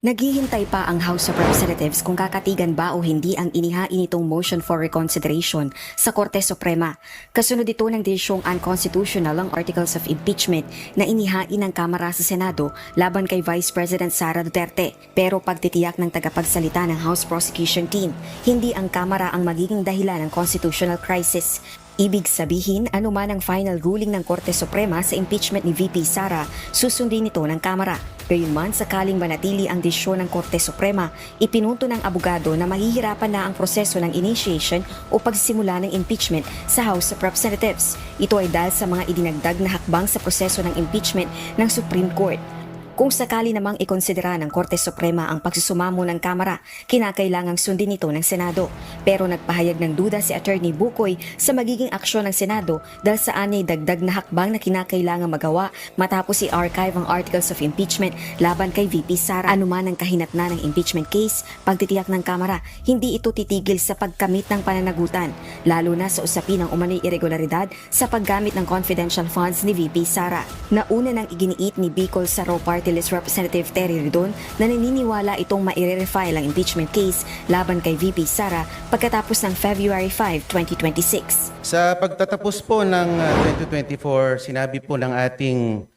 Naghihintay pa ang House of Representatives kung kakatigan ba o hindi ang inihain nitong motion for reconsideration sa Korte Suprema. Kasunod ito ng desisyong unconstitutional ang articles of impeachment na inihain ng Kamara sa Senado laban kay Vice President Sara Duterte. Pero pagtitiyak ng tagapagsalita ng House Prosecution Team, hindi ang Kamara ang magiging dahilan ng constitutional crisis. Ibig sabihin, anuman ang final ruling ng Korte Suprema sa impeachment ni VP Sara, susundin ito ng Kamara. Gayunman, sakaling manatili ang desisyon ng Korte Suprema, ipinunto ng abogado na mahihirapan na ang proseso ng initiation o pagsimula ng impeachment sa House of Representatives. Ito ay dahil sa mga idinagdag na hakbang sa proseso ng impeachment ng Supreme Court. Kung sakali namang ikonsidera ng Korte Suprema ang pagsusumamo ng Kamara, kinakailangang sundin ito ng Senado. Pero nagpahayag ng duda si Attorney Bukoy sa magiging aksyon ng Senado dahil sa anyay dagdag na hakbang na kinakailangang magawa matapos i-archive ang articles of impeachment laban kay VP Sara. Anuman ang kahinatnan ng impeachment case, pagtitiyak ng Kamara, hindi ito titigil sa pagkamit ng pananagutan, lalo na sa usapin ng umano'y irregularidad sa paggamit ng confidential funds ni VP Sara. Nauna nang iginiit ni Bicol Saro Party List Representative Terry Ridon na naniniwala itong maire-refile ang impeachment case laban kay VP Sara pagkatapos ng February 5, 2026. Sa pagtatapos po ng uh, 2024, sinabi po ng ating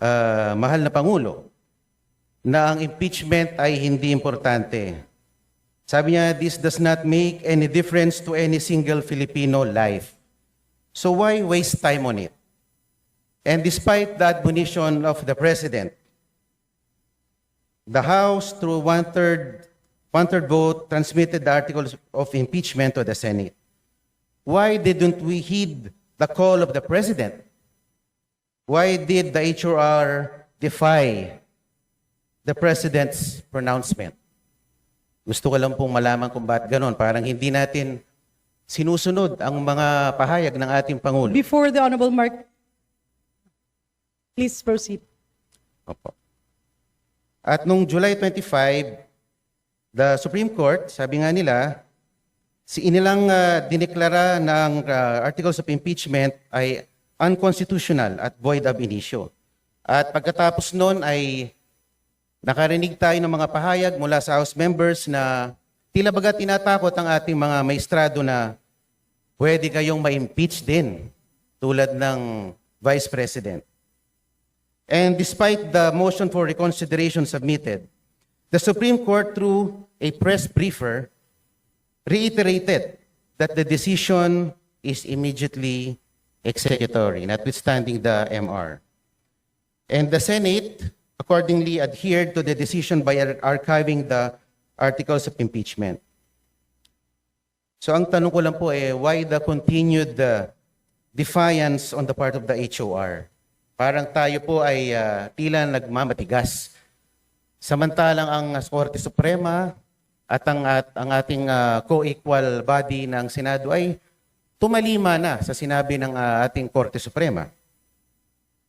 uh, mahal na Pangulo na ang impeachment ay hindi importante. Sabi niya, this does not make any difference to any single Filipino life. So why waste time on it? And despite the admonition of the President, the House, through one-third, one-third vote, transmitted the articles of impeachment to the Senate. Why didn't we heed the call of the President? Why did the HRR defy the President's pronouncement? Gusto ko lang pong malaman kung ba't ganon. Parang hindi natin sinusunod ang mga pahayag ng ating Pangulo. Before the Honorable Mark, please proceed. Opo. At nung July 25, the Supreme Court, sabi nga nila, si inilang uh, dineklara ng uh, articles of impeachment ay unconstitutional at void ab initio. At pagkatapos noon ay nakarinig tayo ng mga pahayag mula sa House members na tila baga tinatakot ang ating mga maestrado na pwede kayong ma-impeach din tulad ng Vice President. And despite the motion for reconsideration submitted, the Supreme Court, through a press briefer, reiterated that the decision is immediately executory, notwithstanding the MR. And the Senate accordingly adhered to the decision by ar- archiving the articles of impeachment. So ang tanong ko lang po eh, why the continued uh, defiance on the part of the HOR? Parang tayo po ay ah, tila nagmamatigas. Samantalang ang Korte Suprema at ang, at, ang ating ah, co-equal body ng Senado ay tumalima na sa sinabi ng ah, ating Korte Suprema.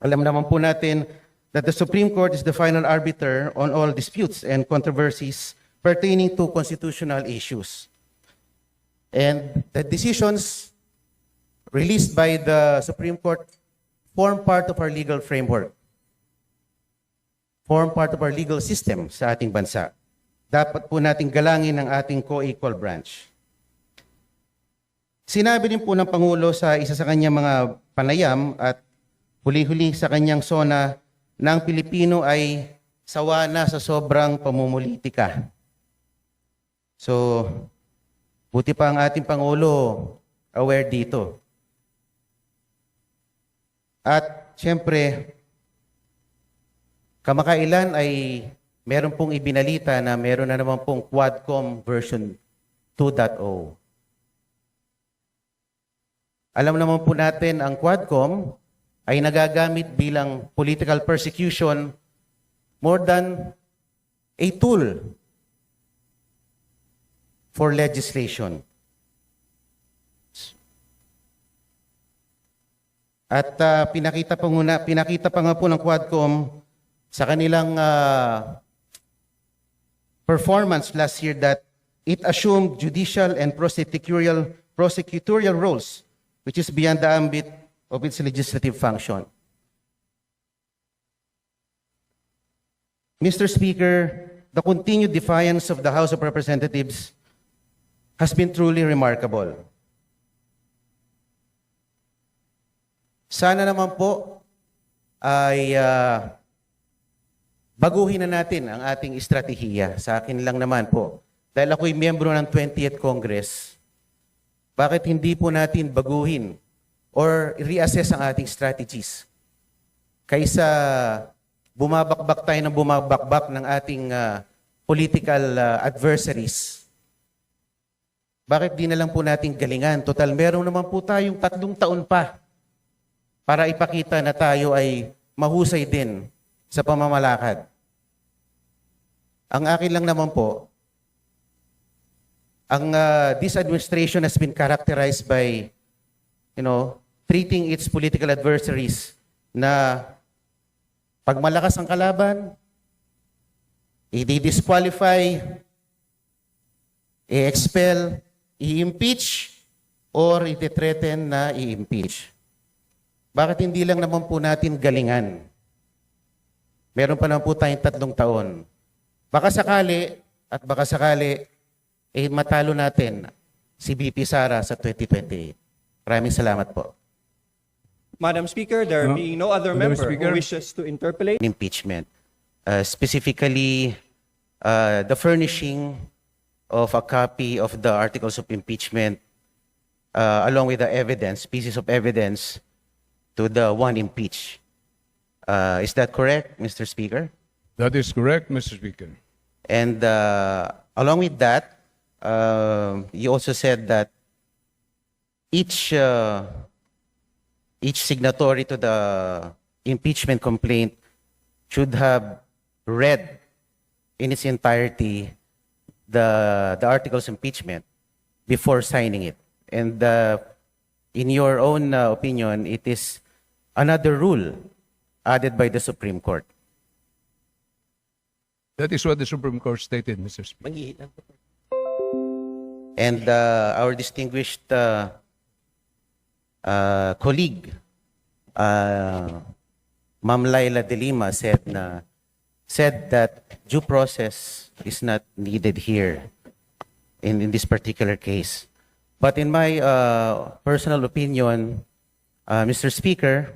Alam naman po natin that the Supreme Court is the final arbiter on all disputes and controversies pertaining to constitutional issues. And the decisions released by the Supreme Court form part of our legal framework, form part of our legal system sa ating bansa. Dapat po nating galangin ang ating co-equal branch. Sinabi din po ng Pangulo sa isa sa kanyang mga panayam at huli-huli sa kanyang sona na ang Pilipino ay sawa na sa sobrang pamumulitika. So, buti pa ang ating Pangulo aware dito. At siyempre, kamakailan ay meron pong ibinalita na meron na naman pong Quadcom version 2.0. Alam naman po natin ang Quadcom ay nagagamit bilang political persecution more than a tool for legislation. At ah, pinakita pa muna, pinakita pa nga po ng Quadcom sa kanilang ah, performance last year that it assumed judicial and prosecutorial prosecutorial roles which is beyond the ambit of its legislative function. Mr. Speaker, the continued defiance of the House of Representatives has been truly remarkable. Sana naman po ay ah, baguhin na natin ang ating estratehiya. Sa akin lang naman po. Dahil ako'y miyembro ng 20th Congress, bakit hindi po natin baguhin or reassess ang ating strategies? Kaysa bumabakbak tayo ng bumabakbak ng ating ah, political ah, adversaries. Bakit di na lang po natin galingan? Total, meron naman po tayong tatlong taon pa para ipakita na tayo ay mahusay din sa pamamalakad. Ang akin lang naman po, ang uh, this administration has been characterized by, you know, treating its political adversaries na pag malakas ang kalaban, i-disqualify, i-expel, i-impeach, or i-threaten na i-impeach. Bakit hindi lang naman po natin galingan? Meron pa naman po tayong tatlong taon. Baka sakali, at baka sakali, eh matalo natin si BP Sara sa 2028. Maraming salamat po. Madam Speaker, there No. being no other Madam member Speaker. who wishes to interpolate, Impeachment. Uh, specifically, uh, the furnishing of a copy of the articles of impeachment uh, along with the evidence, pieces of evidence to the one impeached. Uh, is that correct, Mr. Speaker? That is correct, Mr. Speaker. And uh, along with that, uh, you also said that each uh, each signatory to the impeachment complaint should have read in its entirety the the articles of impeachment before signing it. And uh, in your own uh, opinion, it is another rule added by the Supreme Court. That is what the Supreme Court stated, Mr. Speaker. And uh, our distinguished uh, uh, colleague, uh, Ma'am Laila De Lima, said, na, said that due process is not needed here in, in this particular case. But in my uh, personal opinion, uh, Mr. Speaker,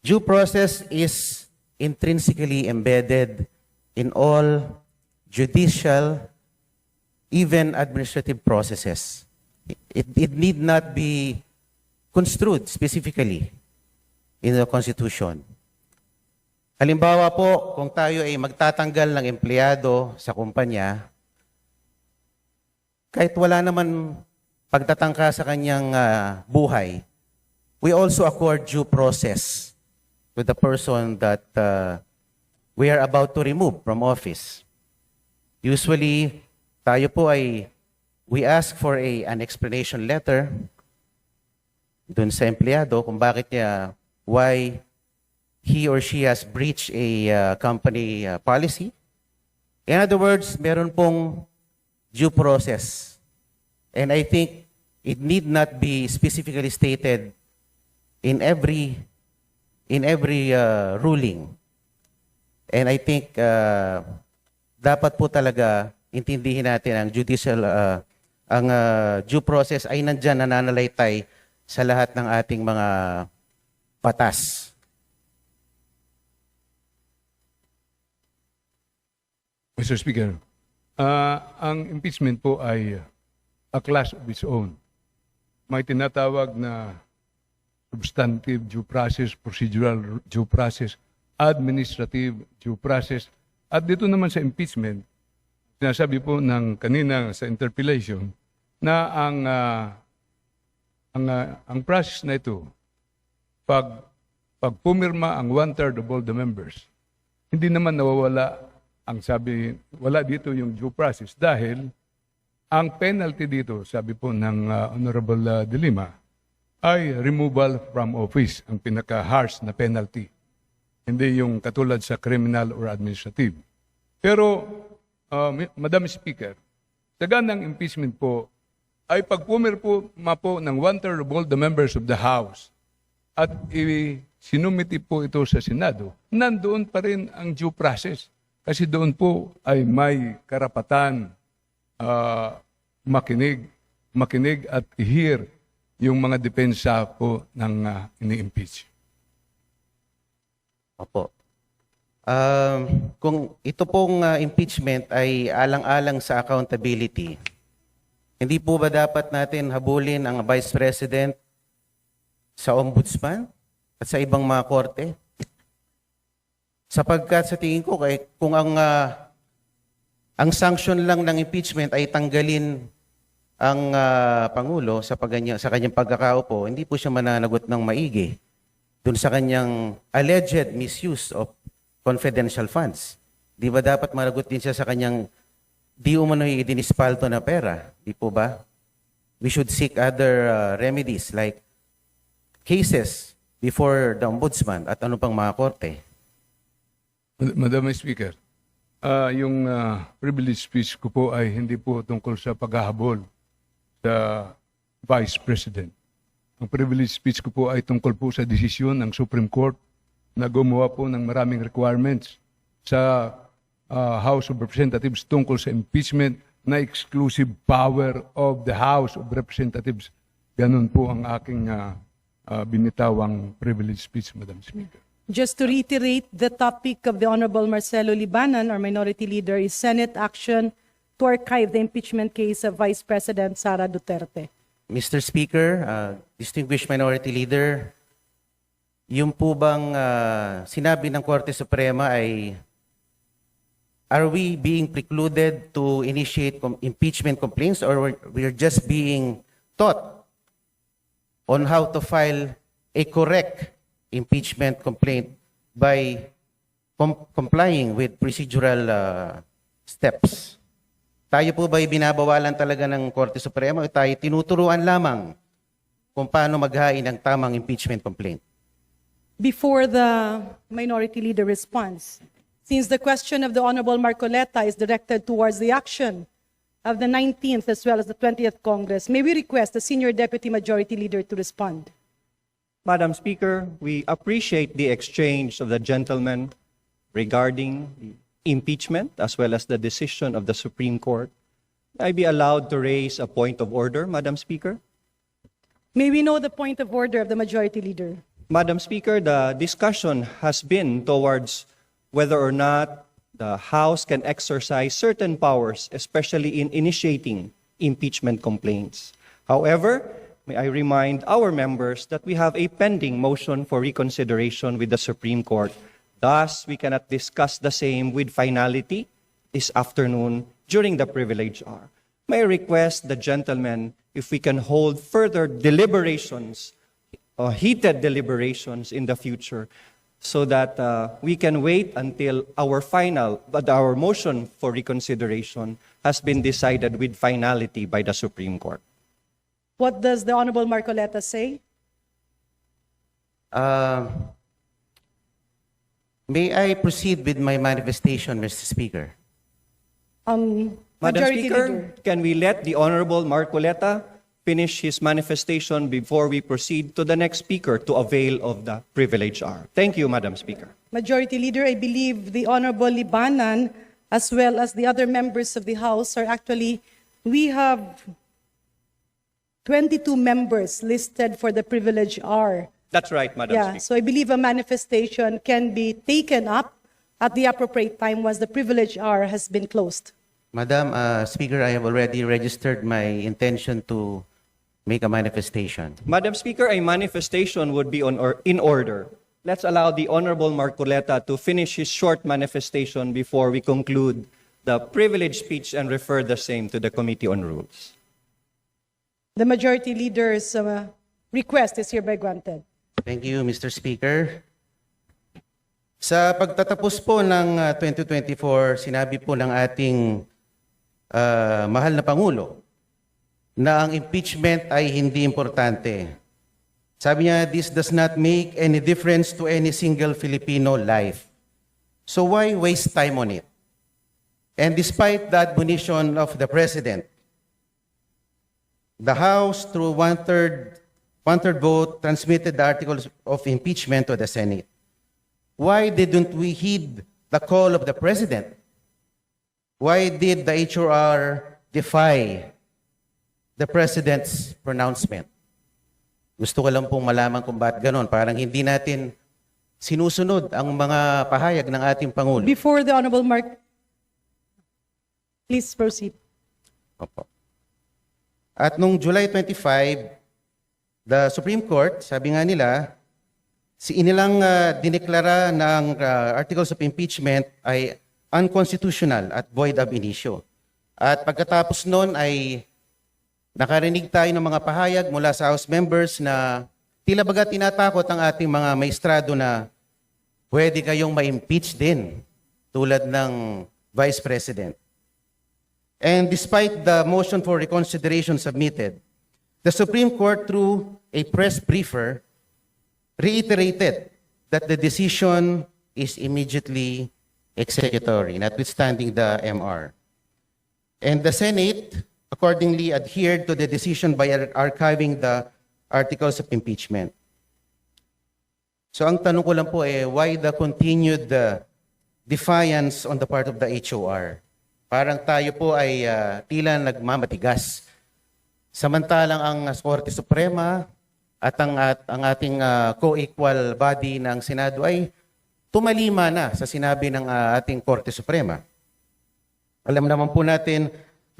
due process is intrinsically embedded in all judicial even administrative processes. It, it need not be construed specifically in the Constitution. Halimbawa po, kung tayo ay magtatanggal ng empleyado sa kumpanya, kahit wala naman pagtatangka sa kanyang ah, buhay, we also accord due process to the person that uh, we are about to remove from office. Usually, tayo po ay we ask for a an explanation letter dun sa empleyado kung bakit niya why he or she has breached a uh, company uh, policy. In other words, meron pong due process. And I think it need not be specifically stated in every in every uh, ruling. And I think uh, dapat po talaga intindihin natin ang judicial uh, ang uh, due process ay nandyan nananalaytay sa lahat ng ating mga batas. Mr. Speaker, ah, ang impeachment po ay a class of its own. May tinatawag na substantive due process, procedural due process, administrative due process. At dito naman sa impeachment, sinasabi po ng kanina sa interpellation na ang ah, ang ah, ang process na ito pag pag pumirma ang one-third of all the members, hindi naman nawawala ang sabi, wala dito yung due process dahil ang penalty dito, sabi po ng ah, Honorable ah, De Lima, ay removal from office, ang pinaka-harsh na penalty. Hindi yung katulad sa criminal or administrative. Pero, Mi- Madam Speaker, sa ganang impeachment po, ay pag pumirma po ng one-third of all the members of the House at sinumiti po ito sa Senado, nandoon pa rin ang due process. Kasi doon po ay may karapatan ah, makinig, makinig at hear yung mga depensa po ng ah, ini-impeach. Opo. Um, kung ito pong uh, impeachment ay alang-alang sa accountability, hindi po ba dapat natin habulin ang Vice President sa Ombudsman at sa ibang mga korte? Sapagkat sa tingin ko, kay, kung ang, ah, ang sanction lang ng impeachment ay tanggalin ang ah, Pangulo sa, paganya, sa kanyang pagkakaupo, hindi po siya mananagot ng maigi dun sa kanyang alleged misuse of confidential funds. Di ba dapat maragot din siya sa kanyang di umano'y idinispalto na pera? Di po ba? We should seek other uh, remedies like cases before the ombudsman at ano pang mga korte. Mad- Madam Speaker, ah, yung ah, privilege speech ko po ay hindi po tungkol sa paghahabol sa Vice President. Ang privilege speech ko po ay tungkol po sa desisyon ng Supreme Court na gumawa po ng maraming requirements sa ah, House of Representatives tungkol sa impeachment na exclusive power of the House of Representatives. Ganun po ang aking ah, ah, binitawang privilege speech, Madam Speaker. Just to reiterate, the topic of the Honorable Marcelo Libanan, our minority leader, is Senate action to archive the impeachment case of Vice President Sara Duterte. Mr. Speaker, uh, distinguished minority leader, yung po bang uh, sinabi ng Korte Suprema ay are we being precluded to initiate com- impeachment complaints or we're, just being taught on how to file a correct impeachment complaint by com- complying with procedural uh, steps? Tayo po ba'y binabawalan talaga ng Korte Suprema o tayo tinuturuan lamang kung paano maghain ng tamang impeachment complaint? Before the minority leader responds, since the question of the Honorable Marcoleta is directed towards the action of the 19th as well as the 20th Congress, may we request the Senior Deputy Majority Leader to respond? Madam Speaker, we appreciate the exchange of the gentlemen regarding the impeachment as well as the decision of the Supreme Court. May I be allowed to raise a point of order, Madam Speaker? May we know the point of order of the Majority Leader? Madam Speaker, the discussion has been towards whether or not the House can exercise certain powers, especially in initiating impeachment complaints. However, may I remind our members that we have a pending motion for reconsideration with the Supreme Court. Thus, we cannot discuss the same with finality this afternoon during the privilege hour. May I request the gentlemen if we can hold further deliberations uh, heated deliberations in the future so that uh, we can wait until our final, but our motion for reconsideration has been decided with finality by the Supreme Court. What does the Honorable Marcoleta say? Uh, may I proceed with my manifestation, Mr. Speaker? Um, Madam Majority Speaker, Leader. can we let the Honorable Marcoleta finish his manifestation before we proceed to the next speaker to avail of the privilege hour? Thank you, Madam Speaker. Majority Leader, I believe the Honorable Libanan, as well as the other members of the House, are actually, we have 22 members listed for the privilege hour. That's right, Madam Yeah, Speaker. so I believe a manifestation can be taken up at the appropriate time once the privilege hour has been closed. Madam uh, Speaker, I have already registered my intention to make a manifestation. Madam Speaker, a manifestation would be on or in order. Let's allow the Honorable Marcoleta to finish his short manifestation before we conclude the privileged speech and refer the same to the Committee on Rules. The Majority Leader's uh, request is hereby granted. Thank you, Mr. Speaker. Sa pagtatapos po ng uh, 2024, sinabi po ng ating uh, mahal na Pangulo na ang impeachment ay hindi importante. Sabi niya, this does not make any difference to any single Filipino life. So why waste time on it? And despite the admonition of the President, the House, through one-third, one-third vote, transmitted the articles of impeachment to the Senate. Why didn't we heed the call of the President? Why did the HRR defy the President's pronouncement? Gusto ko lang pong malaman kung bakit ganon. Parang hindi natin sinusunod ang mga pahayag ng ating Pangulo. Before the Honorable Mark, please proceed. Opo. At nung July 25, the Supreme Court, sabi nga nila, si inilang uh, dineklara ng uh, articles of impeachment ay unconstitutional at void ab initio. At pagkatapos noon ay nakarinig tayo ng mga pahayag mula sa House members na tila baga tinatakot ang ating mga maestrado na pwede kayong ma-impeach din tulad ng Vice President. And despite the motion for reconsideration submitted, the Supreme Court, through a press briefer, reiterated that the decision is immediately executory, notwithstanding the MR. And the Senate accordingly adhered to the decision by ar- archiving the articles of impeachment. So ang tanong ko lang po eh, why the continued uh, defiance on the part of the HOR? Parang tayo po ay ah, tila nagmamatigas. Samantalang ang Korte Suprema at ang, at, ang ating ah, co-equal body ng Senado ay tumalima na sa sinabi ng ah, ating Korte Suprema. Alam naman po natin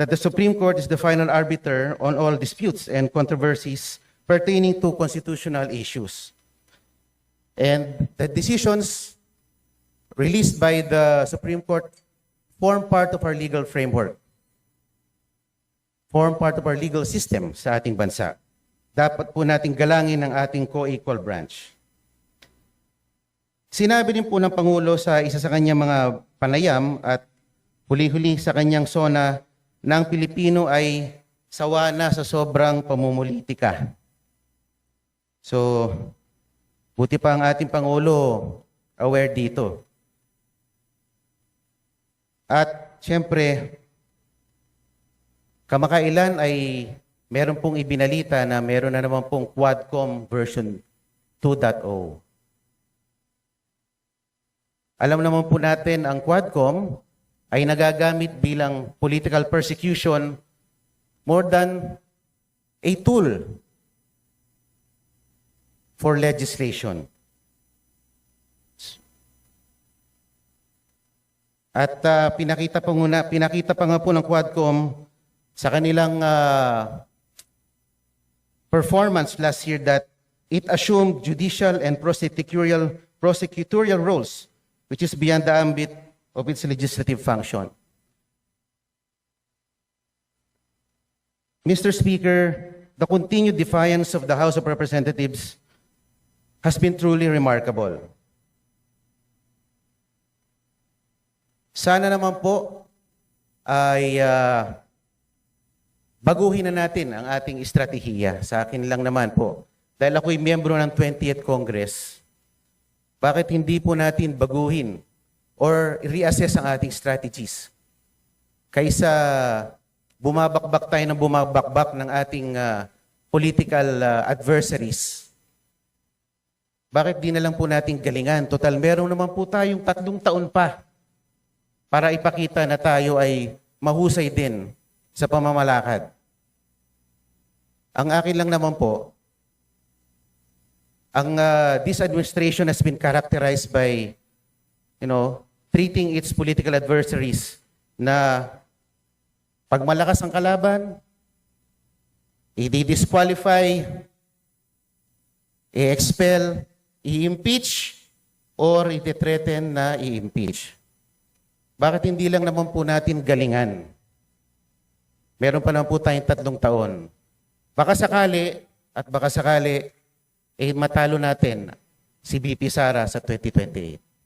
that the Supreme Court is the final arbiter on all disputes and controversies pertaining to constitutional issues. And the decisions released by the Supreme Court form part of our legal framework, form part of our legal system sa ating bansa. Dapat po nating galangin ang ating co-equal branch. Sinabi din po ng Pangulo sa isa sa kanyang mga panayam at huli-huli sa kanyang sona na ang Pilipino ay sawa na sa sobrang pamumulitika. So, buti pa ang ating Pangulo aware dito. At siyempre, kamakailan ay meron pong ibinalita na meron na naman pong Quadcom version 2.0. Alam naman po natin ang Quadcom ay nagagamit bilang political persecution more than a tool for legislation. At ah, pinakita pa muna, pinakita pa nga po ng Quadcom sa kanilang ah, performance last year that it assumed judicial and prosecutorial prosecutorial roles which is beyond the ambit of its legislative function. Mr. Speaker, the continued defiance of the House of Representatives has been truly remarkable. Sana naman po ay ah, baguhin na natin ang ating estratehiya. Sa akin lang naman po. Dahil ako'y miyembro ng 20th Congress, bakit hindi po natin baguhin or reassess ang ating strategies? Kaysa bumabakbak tayo ng bumabakbak ng ating ah, political ah, adversaries. Bakit di na lang po natin galingan? Total, meron naman po tayong tatlong taon pa para ipakita na tayo ay mahusay din sa pamamalakad. Ang akin lang naman po, ang uh, this administration has been characterized by, you know, treating its political adversaries na pag malakas ang kalaban, i-disqualify, i-expel, i-impeach, or i-threaten na i-impeach. Bakit hindi lang naman po natin galingan? Meron pa naman po tayong tatlong taon. Baka sakali, at baka sakali, eh matalo natin si BP Sara sa 2028.